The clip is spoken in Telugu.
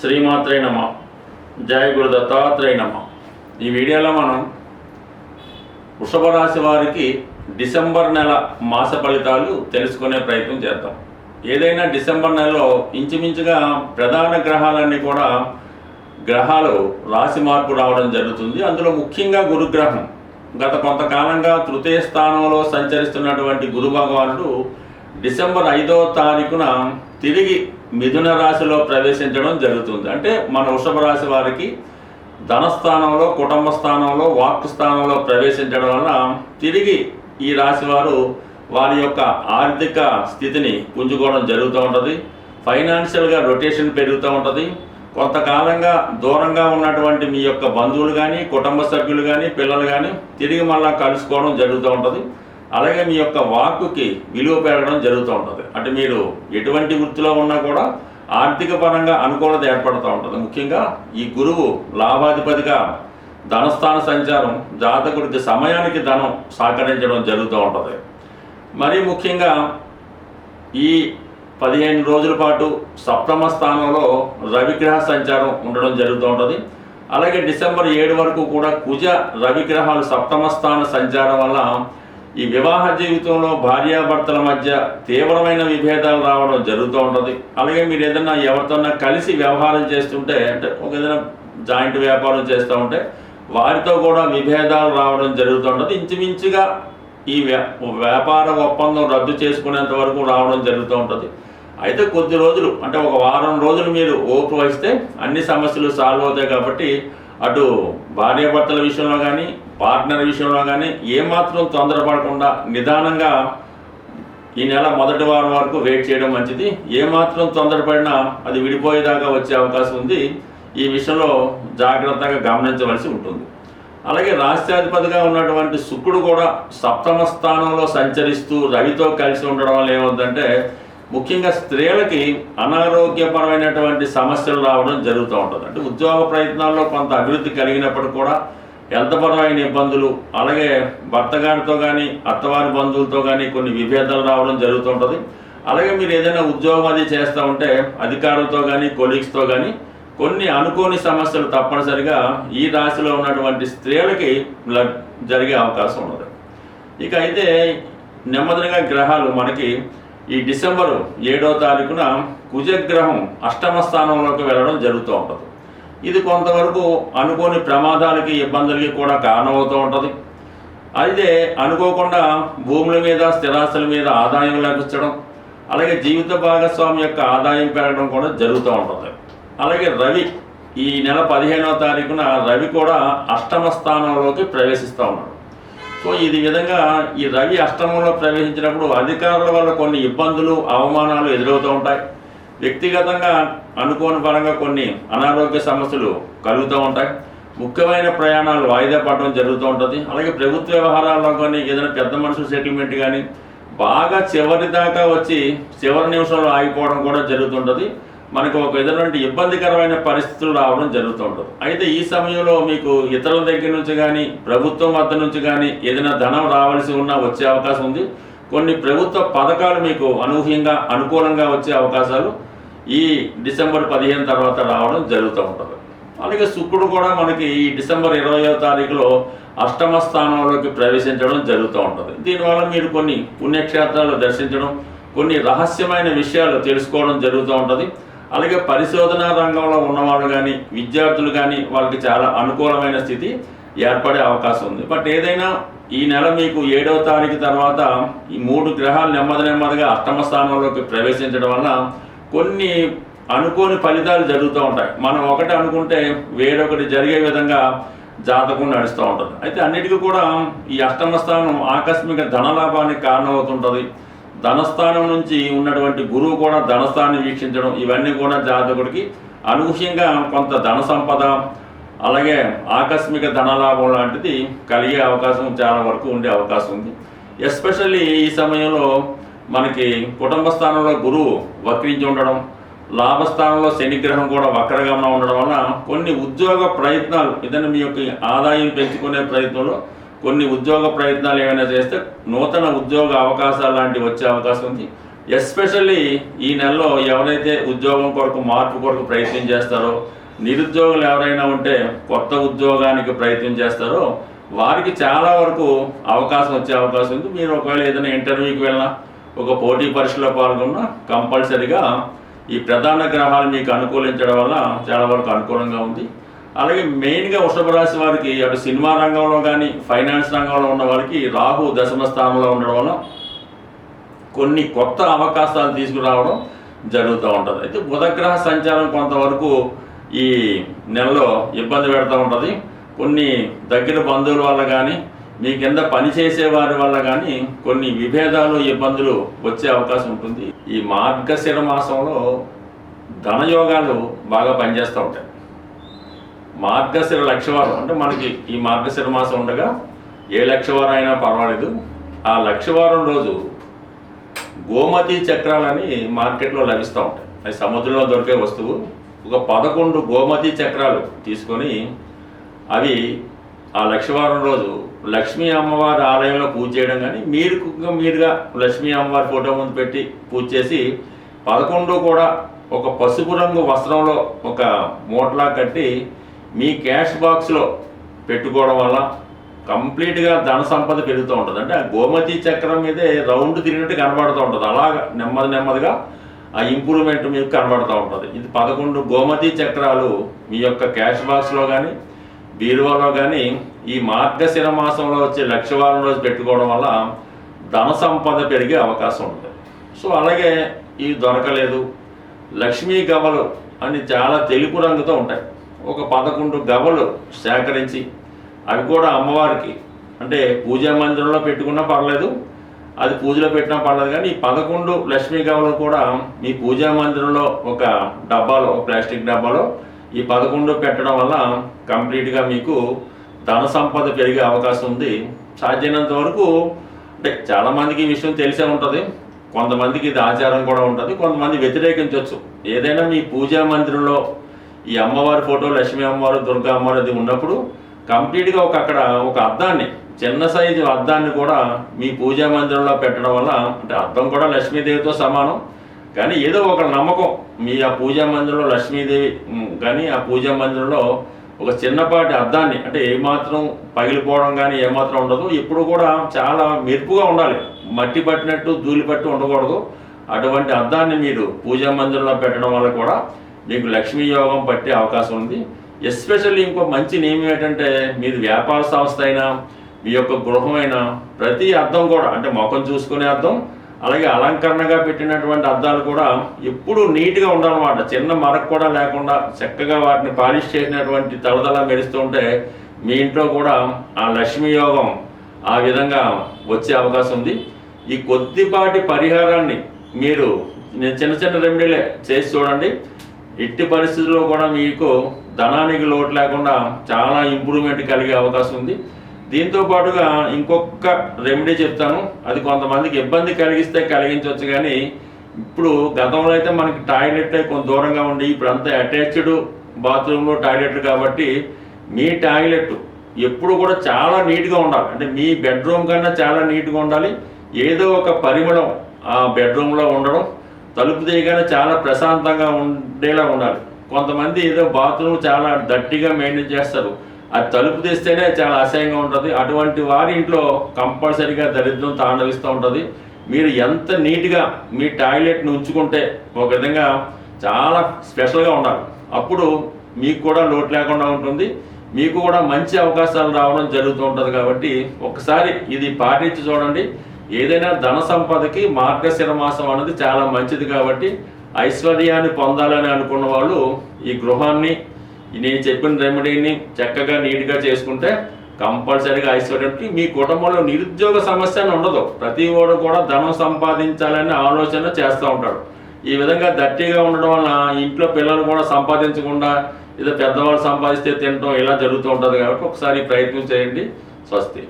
శ్రీమాత్రే నమ. జయ గురు దత్తాత్రేయ నమ. ఈ వీడియోలో మనం వృషభ రాశి వారికి డిసెంబర్ నెల మాస ఫలితాలు తెలుసుకునే ప్రయత్నం చేద్దాం. ఏదైనా డిసెంబర్ నెలలో ఇంచుమించుగా ప్రధాన గ్రహాలన్నీ కూడా గ్రహాలు రాశి మార్పు రావడం జరుగుతుంది. అందులో ముఖ్యంగా గురుగ్రహం. గత కొంతకాలంగా తృతీయ స్థానంలో సంచరిస్తున్నటువంటి గురు భగవానుడు డిసెంబర్ ఐదవ తారీఖున తిరిగి మిథున రాశిలో ప్రవేశించడం జరుగుతుంది. అంటే మన వృషభ రాశి వారికి ధనస్థానంలో కుటుంబ స్థానంలో వాక్ స్థానంలో ప్రవేశించడం వలన తిరిగి ఈ రాశి వారు వారి యొక్క ఆర్థిక స్థితిని పుంజుకోవడం జరుగుతూ ఉంటుంది. ఫైనాన్షియల్గా రొటేషన్ పెరుగుతూ ఉంటుంది. కొంతకాలంగా దూరంగా ఉన్నటువంటి మీ యొక్క బంధువులు కానీ కుటుంబ సభ్యులు కానీ పిల్లలు కానీ తిరిగి మళ్ళా కలుసుకోవడం జరుగుతూ ఉంటుంది. అలాగే మీ యొక్క వాక్కుకి విలువ పెరగడం జరుగుతూ ఉంటుంది. అంటే మీరు ఎటువంటి వృత్తిలో ఉన్నా కూడా ఆర్థిక పరంగా అనుకూలత ఏర్పడుతూ ఉంటుంది. ముఖ్యంగా ఈ గురువు లాభాధిపతిగా ధనస్థాన సంచారం జాతకుడికి సమయానికి ధనం సహకరించడం జరుగుతూ ఉంటుంది. మరీ ముఖ్యంగా ఈ పదిహేను రోజుల పాటు సప్తమ స్థానంలో రవిగ్రహ సంచారం ఉండడం జరుగుతూ ఉంటుంది. అలాగే డిసెంబర్ ఏడు వరకు కూడా కుజ రవిగ్రహాలు సప్తమ స్థాన సంచారం వల్ల ఈ వివాహ జీవితంలో భార్యాభర్తల మధ్య తీవ్రమైన విభేదాలు రావడం జరుగుతూ ఉంటుంది. అలాగే మీరు ఏదైనా ఎవరితోన్నా కలిసి వ్యవహారం చేస్తుంటే అంటే ఒక ఏదైనా జాయింట్ వ్యాపారం చేస్తూ ఉంటే వారితో కూడా విభేదాలు రావడం జరుగుతూ ఉంటుంది. ఇంచుమించుగా ఈ వ్యా- వ్యాపార ఒప్పందం రద్దు చేసుకునేంత వరకు రావడం జరుగుతూ ఉంటుంది. అయితే కొద్ది రోజులు అంటే ఒక వారం రోజులు మీరు ఓపు వహిస్తే అన్ని సమస్యలు సాల్వ్ అవుతాయి కాబట్టి అటు భార్యాభర్తల విషయంలో కానీ పార్ట్నర్ విషయంలో కానీ ఏమాత్రం తొందరపడకుండా నిదానంగా ఈ నెల మొదటి వారం వరకు వెయిట్ చేయడం మంచిది. ఏమాత్రం తొందరపడినా అది విడిపోయేదాకా వచ్చే అవకాశం ఉంది. ఈ విషయంలో జాగ్రత్తగా గమనించవలసి ఉంటుంది. అలాగే రాష్ట్రాధిపతిగా ఉన్నటువంటి శుక్రుడు కూడా సప్తమ స్థానంలో సంచరిస్తూ రవితో కలిసి ఉండడం వల్ల ఏమవుతుందంటే ముఖ్యంగా స్త్రీలకి అనారోగ్యపరమైనటువంటి సమస్యలు రావడం జరుగుతూ ఉంటుంది అంటే ఉద్యోగ ప్రయత్నాల్లో కొంత అభివృద్ధి కలిగినప్పుడు కూడా హెల్త్పరమైన ఇబ్బందులు అలాగే భర్తగారితో కానీ అత్తవారి బంధువులతో కానీ కొన్ని విభేదాలు రావడం జరుగుతుంటుంది అలాగే మీరు ఏదైనా ఉద్యోగం అది చేస్తూ ఉంటే అధికారులతో కానీ కొలీగ్స్తో కానీ కొన్ని అనుకోని సమస్యలు తప్పనిసరిగా ఈ రాశిలో ఉన్నటువంటి స్త్రీలకి జరిగే అవకాశం ఉన్నది. ఇక అయితే నెమ్మదిగా గ్రహాలు మనకి ఈ డిసెంబరు ఏడో తారీఖున కుజగ్రహం అష్టమ స్థానంలోకి వెళ్ళడం జరుగుతూ ఉంటుంది. ఇది కొంతవరకు అనుకోని ప్రమాదాలకి ఇబ్బందులకి కూడా కారణమవుతూ ఉంటుంది. అయితే అనుకోకుండా భూముల మీద స్థిరాస్తుల మీద ఆదాయం లభించడం అలాగే జీవిత భాగస్వామి యొక్క ఆదాయం పెరగడం కూడా జరుగుతూ ఉంటుంది. అలాగే రవి ఈ నెల పదిహేనవ తారీఖున రవి కూడా అష్టమ స్థానంలోకి ప్రవేశిస్తూ ఉన్నాడు. సో ఇది విధంగా ఈ రవి అష్టమంలో ప్రవేశించినప్పుడు అధికారుల వల్ల కొన్ని ఇబ్బందులు అవమానాలు ఎదురవుతూ ఉంటాయి. వ్యక్తిగతంగా అనుకోని పరంగా కొన్ని అనారోగ్య సమస్యలు కలుగుతూ ఉంటాయి. ముఖ్యమైన ప్రయాణాలు వాయిదా పడడం జరుగుతూ ఉంటుంది. అలాగే ప్రభుత్వ వ్యవహారాల్లో కానీ ఏదైనా పెద్ద మనుషుల సెటిల్మెంట్ కానీ బాగా చివరి దాకా వచ్చి చివరి నిమిషంలో ఆగిపోవడం కూడా జరుగుతుంటుంది మనకు ఒక విధమైన ఇబ్బందికరమైన పరిస్థితులు రావడం జరుగుతుంటుంది అయితే ఈ సమయంలో మీకు ఇతరుల దగ్గర నుంచి కానీ ప్రభుత్వం వద్ద నుంచి కానీ ఏదైనా ధనం రావాల్సి ఉన్నా వచ్చే అవకాశం ఉంది. కొన్ని ప్రభుత్వ పథకాలు మీకు అనూహ్యంగా అనుకూలంగా వచ్చే అవకాశాలు ఈ డిసెంబర్ పదిహేను తర్వాత రావడం జరుగుతూ ఉంటుంది. అలాగే శుక్రుడు కూడా మనకి ఈ డిసెంబర్ ఇరవయో తారీఖులో అష్టమ స్థానంలోకి ప్రవేశించడం జరుగుతూ ఉంటుంది. దీనివల్ల మీరు కొన్ని పుణ్యక్షేత్రాలు దర్శించడం కొన్ని రహస్యమైన విషయాలు తెలుసుకోవడం జరుగుతూ ఉంటుంది. అలాగే పరిశోధనా రంగంలో ఉన్నవాళ్ళు కానీ విద్యార్థులు కానీ వాళ్ళకి చాలా అనుకూలమైన స్థితి ఏర్పడే అవకాశం ఉంది. బట్ ఏదైనా ఈ నెల మీకు ఏడవ తారీఖు తర్వాత ఈ మూడు గ్రహాలు నెమ్మది నెమ్మదిగా అష్టమ స్థానంలోకి ప్రవేశించడం వల్ల కొన్ని అనుకోని ఫలితాలు జరుగుతూ ఉంటాయి. మనం ఒకటి అనుకుంటే వేరొకటి జరిగే విధంగా జాతకం నడుస్తూ ఉంటుంది. అయితే అన్నిటికీ కూడా ఈ అష్టమ స్థానం ఆకస్మిక ధనలాభానికి కారణమవుతుంటుంది. ధనస్థానం నుంచి ఉన్నటువంటి గురువు కూడా ధనస్థానం వీక్షించడం ఇవన్నీ కూడా జాతకుడికి అనూహ్యంగా కొంత ధన సంపద అలాగే ఆకస్మిక ధనలాభం లాంటిది కలిగే అవకాశం చాలా వరకు ఉండే అవకాశం ఉంది. ఎస్పెషల్లీ ఈ సమయంలో మనకి కుటుంబ స్థానంలో గురువు వక్రించి ఉండడం లాభస్థానంలో శనిగ్రహం కూడా వక్రగమనం ఉండడం వలన కొన్ని ఉద్యోగ ప్రయత్నాలు ఏదైనా మీ యొక్క ఆదాయం పెంచుకునే ప్రయత్నంలో కొన్ని ఉద్యోగ ప్రయత్నాలు ఏమైనా చేస్తే నూతన ఉద్యోగ అవకాశాలు లాంటివి వచ్చే అవకాశం ఉంది. ఎస్పెషల్లీ ఈ నెలలో ఎవరైతే ఉద్యోగం కొరకు మార్పు కొరకు ప్రయత్నం చేస్తారో నిరుద్యోగులు ఎవరైనా ఉంటే కొత్త ఉద్యోగానికి ప్రయత్నం చేస్తారో వారికి చాలా వరకు అవకాశం వచ్చే అవకాశం ఉంది. మీరు ఒకవేళ ఏదైనా ఇంటర్వ్యూకి వెళ్ళినా ఒక పోటీ పరీక్షలో పాల్గొన్నా కంపల్సరిగా ఈ ప్రధాన గ్రహాలు మీకు అనుకూలించడం వల్ల చాలా వరకు అనుకూలంగా ఉంది. అలాగే మెయిన్గా వృషభ రాశి వారికి అటు సినిమా రంగంలో కానీ ఫైనాన్స్ రంగంలో ఉన్న వారికి రాహు దశమ స్థానంలో ఉండడం వల్ల కొన్ని కొత్త అవకాశాలు తీసుకురావడం జరుగుతూ ఉంటుంది. అయితే బుధగ్రహ సంచారం కొంతవరకు ఈ నెలలో ఇబ్బంది పెడతా ఉంటుంది. కొన్ని దగ్గర బంధువుల వల్ల కానీ మీ కింద పనిచేసే వారి వల్ల కానీ కొన్ని విభేదాలు ఇబ్బందులు వచ్చే అవకాశం ఉంటుంది. ఈ మార్గశిర మాసంలో ధనయోగాలు బాగా పనిచేస్తూ ఉంటాయి. మార్గశిర లక్షవారం అంటే మనకి ఈ మార్గశిర మాసం ఉండగా ఏ లక్షవారం అయినా పర్వాలేదు. ఆ లక్షవారం రోజు గోమతి చక్రాలని మార్కెట్లో లభిస్తూ ఉంటాయి. అది సముద్రంలో దొరికే వస్తువు. ఒక పదకొండు గోమతి చక్రాలు తీసుకొని అవి ఆ లక్షవారం రోజు లక్ష్మీ అమ్మవారి ఆలయంలో పూజ చేయడం కానీ మీరు మీరుగా లక్ష్మీ అమ్మవారి ఫోటో ముందు పెట్టి పూజ చేసి పదకొండు కూడా ఒక పసుపు రంగు వస్త్రంలో ఒక మూటలా కట్టి మీ క్యాష్ బాక్స్లో పెట్టుకోవడం వల్ల కంప్లీట్గా ధన సంపద పెరుగుతూ ఉంటుంది. అంటే ఆ గోమతి చక్రం మీదే రౌండ్ తిరిగినట్టు కనబడుతూ ఉంటుంది. అలాగా నెమ్మది నెమ్మదిగా ఆ ఇంప్రూవ్మెంట్ మీకు కనబడుతూ ఉంటుంది. ఇది పదకొండు గోమతి చక్రాలు మీ యొక్క క్యాష్ బాక్స్లో కానీ బీరువాలో కానీ ఈ మార్గశిర మాసంలో వచ్చే లక్షవారం రోజు పెట్టుకోవడం వల్ల ధన సంపద పెరిగే అవకాశం ఉంటుంది. సో అలాగే ఇవి దొరకలేదు లక్ష్మీ గవలు అని చాలా తెలుపు రంగుతో ఉంటాయి. ఒక పదకొండు గవలు సేకరించి అవి కూడా అమ్మవారికి అంటే పూజా మందిరంలో పెట్టుకున్నా పర్లేదు అది పూజలో పెట్టినా పడలేదు కానీ ఈ పదకొండు లక్ష్మీ గవలు కూడా మీ పూజా మందిరంలో ఒక డబ్బాలో ఒక ప్లాస్టిక్ డబ్బాలో ఈ పదకొండు పెట్టడం వల్ల కంప్లీట్గా మీకు ధన సంపద పెరిగే అవకాశం ఉంది. సాధ్యమైనంత వరకు అంటే చాలామందికి ఈ విషయం తెలిసే ఉంటుంది. కొంతమందికి ఇది ఆచారం కూడా ఉంటుంది. కొంతమంది వ్యతిరేకించవచ్చు ఏదైనా మీ పూజా మందిరంలో ఈ అమ్మవారి ఫోటో లక్ష్మీ అమ్మవారు దుర్గా అమ్మవారు అది ఉన్నప్పుడు కంప్లీట్గా ఒక అక్కడ ఒక అద్దాన్ని చిన్న సైజు అద్దాన్ని కూడా మీ పూజా మందిరంలో పెట్టడం వల్ల అంటే అద్దం కూడా లక్ష్మీదేవితో సమానం. కానీ ఏదో ఒక నమ్మకం మీ ఆ పూజా మందిరంలో లక్ష్మీదేవి కానీ ఆ పూజా మందిరంలో ఒక చిన్నపాటి అద్దాన్ని అంటే ఏమాత్రం పగిలిపోవడం కానీ ఏమాత్రం ఉండదు. ఇప్పుడు కూడా చాలా మెరుపుగా ఉండాలి. మట్టి పట్టినట్టు ధూళి పట్టి ఉండకూడదు. అటువంటి అద్దాన్ని మీరు పూజా మందిరంలో పెట్టడం వల్ల కూడా మీకు లక్ష్మీ యోగం పట్టే అవకాశం ఉంది. ఎస్పెషల్లీ ఇంకో మంచి నియమం ఏంటంటే మీది వ్యాపార సంస్థ అయినా మీ యొక్క గృహమైన ప్రతి అర్థం కూడా అంటే ముఖం చూసుకునే అర్థం అలాగే అలంకరణగా పెట్టినటువంటి అద్దాలు కూడా ఎప్పుడూ నీట్గా ఉండాలన్నమాట. చిన్న మరక కూడా లేకుండా చక్కగా వాటిని పాలిష్ చేసినటువంటి తలదల మెరుస్తూ ఉంటే మీ ఇంట్లో కూడా ఆ లక్ష్మీ యోగం ఆ విధంగా వచ్చే అవకాశం ఉంది. ఈ కొద్దిపాటి పరిహారాన్ని మీరు నేను చిన్న చిన్న రెమెడీలే చేసి చూడండి. ఎట్టి పరిస్థితుల్లో కూడా మీకు ధనానికి లోటు లేకుండా చాలా ఇంప్రూవ్మెంట్ కలిగే అవకాశం ఉంది. దీంతో పాటుగా ఇంకొక రెమెడీ చెప్తాను. అది కొంతమందికి ఇబ్బంది కలిగిస్తే కలిగించవచ్చు కానీ ఇప్పుడు గతంలో అయితే మనకి టాయిలెట్ కొంత దూరంగా ఉండి ఇప్పుడు అంతా అటాచ్డ్ బాత్రూంలో టాయిలెట్లు కాబట్టి మీ టాయిలెట్ ఎప్పుడు కూడా చాలా నీట్గా ఉండాలి. అంటే మీ బెడ్రూమ్ కన్నా చాలా నీట్గా ఉండాలి. ఏదో ఒక పరిమళం ఆ బెడ్రూమ్లో ఉండడం తలుపు తీయగానే చాలా ప్రశాంతంగా ఉండేలా ఉండాలి. కొంతమంది ఏదో బాత్రూమ్ చాలా దట్టిగా మెయింటైన్ చేస్తారు. అది తలుపు తీస్తేనే చాలా అసహ్యంగా ఉంటుంది. అటువంటి వారి ఇంట్లో కంపల్సరీగా దరిద్రం తాండవిస్తూ ఉంటుంది. మీరు ఎంత నీట్గా మీ టాయిలెట్ని ఉంచుకుంటే ఒక విధంగా చాలా స్పెషల్గా ఉండాలి. అప్పుడు మీకు కూడా లోటు లేకుండా ఉంటుంది. మీకు కూడా మంచి అవకాశాలు రావడం జరుగుతూ ఉంటుంది కాబట్టి ఒకసారి ఇది పాటించి చూడండి. ఏదైనా ధన సంపదకి మార్గశిర మాసం అనేది చాలా మంచిది కాబట్టి ఐశ్వర్యాన్ని పొందాలని అనుకున్న వాళ్ళు ఈ గృహాన్ని నేను చెప్పిన రెమెడీని చక్కగా నీట్గా చేసుకుంటే కంపల్సరీగా ఐశ్వర్యంకి మీ కుటుంబంలో నిరుద్యోగ సమస్య అని ఉండదు. ప్రతి వాడు కూడా ధనం సంపాదించాలనే ఆలోచన చేస్తూ ఉంటాడు. ఈ విధంగా దట్టిగా ఉండడం వల్ల ఇంట్లో పిల్లలు కూడా సంపాదించకుండా ఏదో పెద్దవాళ్ళు సంపాదిస్తే తినడం ఇలా జరుగుతూ ఉంటుంది కాబట్టి ఒకసారి ప్రయత్నం చేయండి. స్వస్తి.